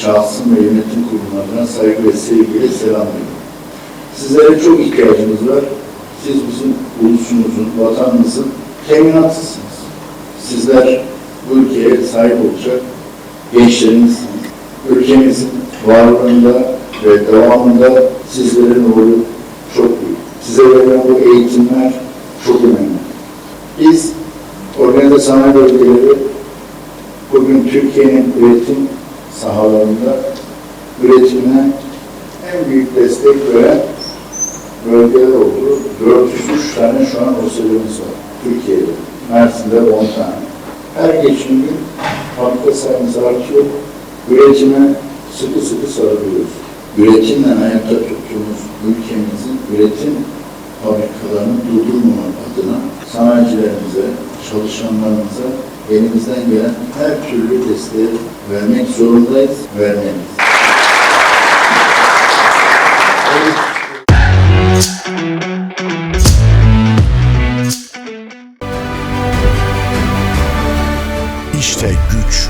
şahsım ve yönetim kurumlarına saygı ve sevgiyle selamlıyorum. Sizlere çok ihtiyacımız var. Siz bizim ulusumuzun, vatanımızın teminatısınız. Sizler bu ülkeye sahip olacak gençlerimizsiniz. Ülkemizin varlığında ve devamında sizlerin rolü çok büyük. Size verilen bu eğitimler çok önemli. Biz organize sanayi bölgeleri bugün Türkiye'nin üretim sahalarında üretimine en büyük destek veren bölgeler oldu. 403 tane şu an OSE'lerimiz var Türkiye'de. Mersin'de 10 tane. Her geçen gün fabrika sayımız artıyor. Üretime sıkı sıkı sarılıyoruz. Üretimle ayakta tuttuğumuz ülkemizin üretim fabrikalarını durdurmamak adına sanayicilerimize, çalışanlarımıza elimizden gelen her türlü desteği vermek zorundayız, vermeliyiz. İşte güç